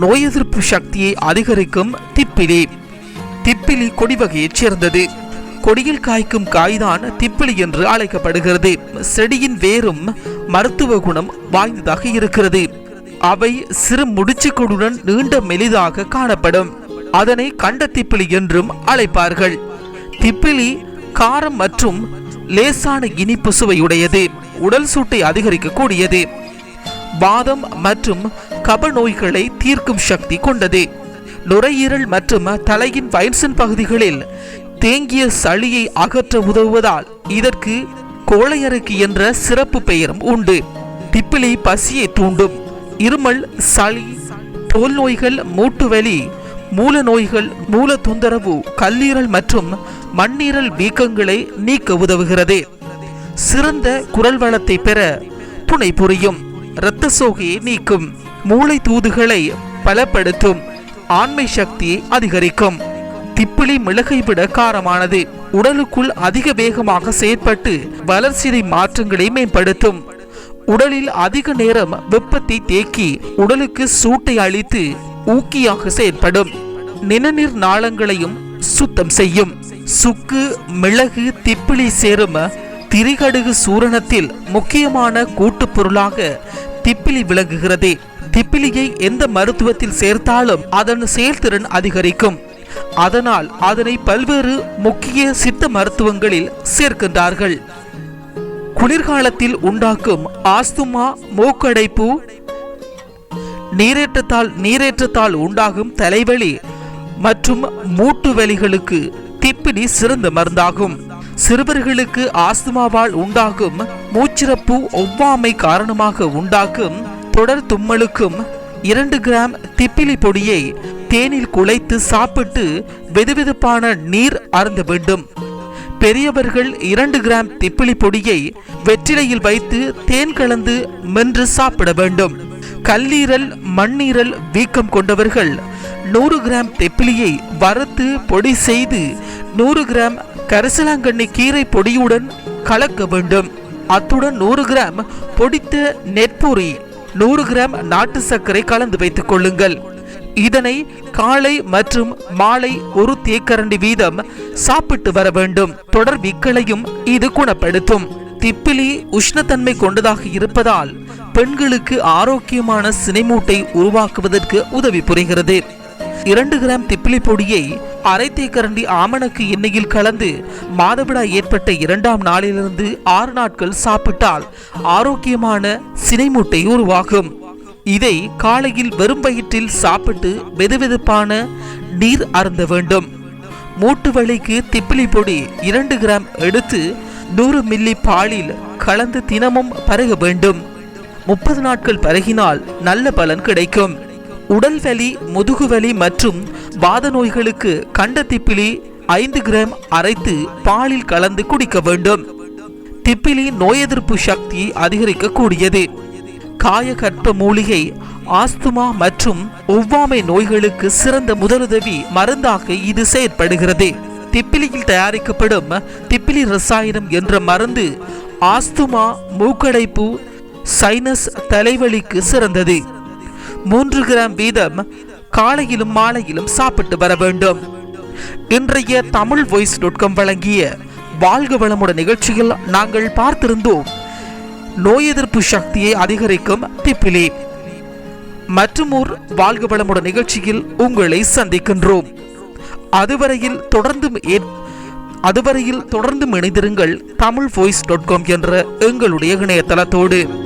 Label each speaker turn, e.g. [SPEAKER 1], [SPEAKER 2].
[SPEAKER 1] நோய் எதிர்ப்பு சக்தியை அதிகரிக்கும் திப்பிலி. திப்பிலி கொடி வகையைச் சேர்ந்தது. கொடியில் காய்க்கும் காய்தான் திப்பிலி என்று அழைக்கப்படுகிறது. செடியின் வேரும் மருத்துவ குணம் வாய்ந்ததாக இருக்கிறது. அவை சிறு முடிச்சுக்களுடன் நீண்ட மெலிதாக காணப்படும். அதனை கண்ட திப்பிலி என்றும் அழைப்பார்கள். திப்பிலி காரம் மற்றும் லேசான இனிப்பு சுவையுடையது. உடல் சூட்டை அதிகரிக்கக்கூடியது. வாதம் மற்றும் கப நோய்களை தீர்க்கும் சக்தி கொண்டது. நுரையீரல் மற்றும் தலையின் வயன்சன் பகுதிகளில் தேங்கிய சளியை அகற்ற உதவுவதால் இதற்கு கோழையறைக்கு என்ற சிறப்பு பெயரும் உண்டு. டிப்பிலி பசியை தூண்டும். இருமல் சளி தோல் நோய்கள் மூட்டுவலி மூல நோய்கள் மூல தொந்தரவு கல்லீரல் மற்றும் மண்ணீரல் வீக்கங்களை நீக்க உதவுகிறது. சிறந்த குரல் வளத்தை பெற துணை புரியும். இரத்த சோகையை நீக்கும். மூளை தூதுகளை பலப்படுத்தும். ஆண்மை சக்தியை அதிகரிக்கும். திப்பிலி மிளகை விட காரமானது. உடலுக்குள் அதிக வேகமாக செயற்பட்டு வளர்ச்சிதை மாற்றங்களை மேம்படுத்தும். உடலில் அதிக நேரம் வெப்பத்தை தேக்கி உடலுக்கு சூட்டை அளித்து ஊக்கியாக செயற்படும். நிணநீர் நாளங்களையும் சுத்தம் செய்யும். சுக்கு மிளகு திப்பிலி சேரும் திரிகடுகு சூரணத்தில் முக்கியமான கூட்டுப் பொருளாக திப்பிலி விளங்குகிறது. திப்பிலியை எந்த மருத்துவத்தில் சேர்த்தாலும் அதன் செயல்திறன் அதிகரிக்கும். அதனால் அதனை பல்வேறு முக்கிய சித்த மருத்துவங்களில் சேர்க்கின்றார்கள். குளிர்காலத்தில் உண்டாக்கும் ஆஸ்துமா மூக்கடைப்பு நீரேற்றத்தால் நீரேற்றத்தால் உண்டாகும் தலைவலி மற்றும் மூட்டு வலிகளுக்கு திப்பிலி சிறந்த மருந்தாகும். சிறுவர்களுக்கு ஆஸ்துமாவால் உண்டாகும் மூச்சிறப்பு ஒவ்வாமை காரணமாக உண்டாகும் தொடர் தும்மலுக்கும் இரண்டு கிராம் திப்பிலி பொடியை தேனில் குழைத்து சாப்பிட்டு வெதுவெதுப்பான நீர் அருந்த வேண்டும். பெரியவர்கள் இரண்டு கிராம் திப்பிலி பொடியை வெற்றிலையில் வைத்து தேன் கலந்து மென்று சாப்பிட வேண்டும். கல்லீரல் மண்ணீரல் வீக்கம் கொண்டவர்கள் நூறு கிராம் தெப்பிலியை வறுத்து பொடி செய்து நூறு கிராம் கரிசலாங்கண்ணி கீரை பொடியுடன் கலக்க வேண்டும். அத்துடன் நூறு கிராம் பொடித்த நெற்பூரி நூறு கிராம் நாட்டு சர்க்கரை கலந்து வைத்துக் கொள்ளுங்கள். இதனை காலை மற்றும் மாலை ஒரு தேக்கரண்டி வீதம் சாப்பிட்டு வர வேண்டும். தொடர் விக்களையும் இது குணப்படுத்தும். திப்பிலி உஷ்ணத்தன்மை கொண்டதாக இருப்பதால் பெண்களுக்கு ஆரோக்கியமான சினைமூட்டை உருவாக்குவதற்கு உதவி புரிகிறது. இரண்டு கிராம் திப்பிலி பொடியை அரை தேக்கரண்டி ஆமணக்கு எண்ணெயில் கலந்து மாதவிடாய் ஏற்பட்ட இரண்டாம் நாளிலிருந்து ஆறு நாட்கள் சாப்பிட்டால் ஆரோக்கியமான சினைமூட்டை உருவாகும். இதை காலையில் வெறும் வயிற்றில் சாப்பிட்டு வெதுவெதுப்பான நீர் அருந்த வேண்டும். மூட்டு வலிக்கு திப்பிலி பொடி இரண்டு கிராம் எடுத்து நூறு மில்லி பாலில் கலந்து தினமும் பருக வேண்டும். முப்பது நாட்கள் பருகினால் நல்ல பலன் கிடைக்கும். உடல் வலி முதுகுவலி மற்றும் வாத நோய்களுக்கு கண்ட திப்பிலி ஐந்து கிராம் அரைத்து பாலில் கலந்து குடிக்க வேண்டும். திப்பிலி நோய் எதிர்ப்பு சக்தி அதிகரிக்கக்கூடியது. காயகற்ப மூலிகை ஆஸ்துமா மற்றும் ஒவ்வாமை நோய்களுக்கு சிறந்த முதலுதவி மருந்தாக இது செயற்படுகிறது. திப்பிலியில் தயாரிக்கப்படும் திப்பிலி ரசாயனம் என்ற மருந்து ஆஸ்துமா மூக்கடைப்பு சைனஸ் தலைவலிக்கு சிறந்தது. மூன்று கிராம் வீதம் காலையிலும் மாலையிலும் சாப்பிட்டு வர வேண்டும். இன்றைய தமிழ் வாய்ஸ் டாட் காம் வழங்கிய வாழ்க வளமுடன் நிகழ்ச்சியில் நாங்கள் பார்த்திருந்தோம். நோய் எதிர்ப்பு சக்தியை அதிகரிக்கும் திப்பிலி. மற்றும் ஒரு வாழ்க வளமுடன் நிகழ்ச்சியில் உங்களை சந்திக்கின்றோம். அதுவரையில் தொடர்ந்தும் அதுவரையில் தொடர்ந்தும் இணைந்திருங்கள் தமிழ் வாய்ஸ் டாட் காம் என்ற எங்களுடைய இணையதளத்தோடு.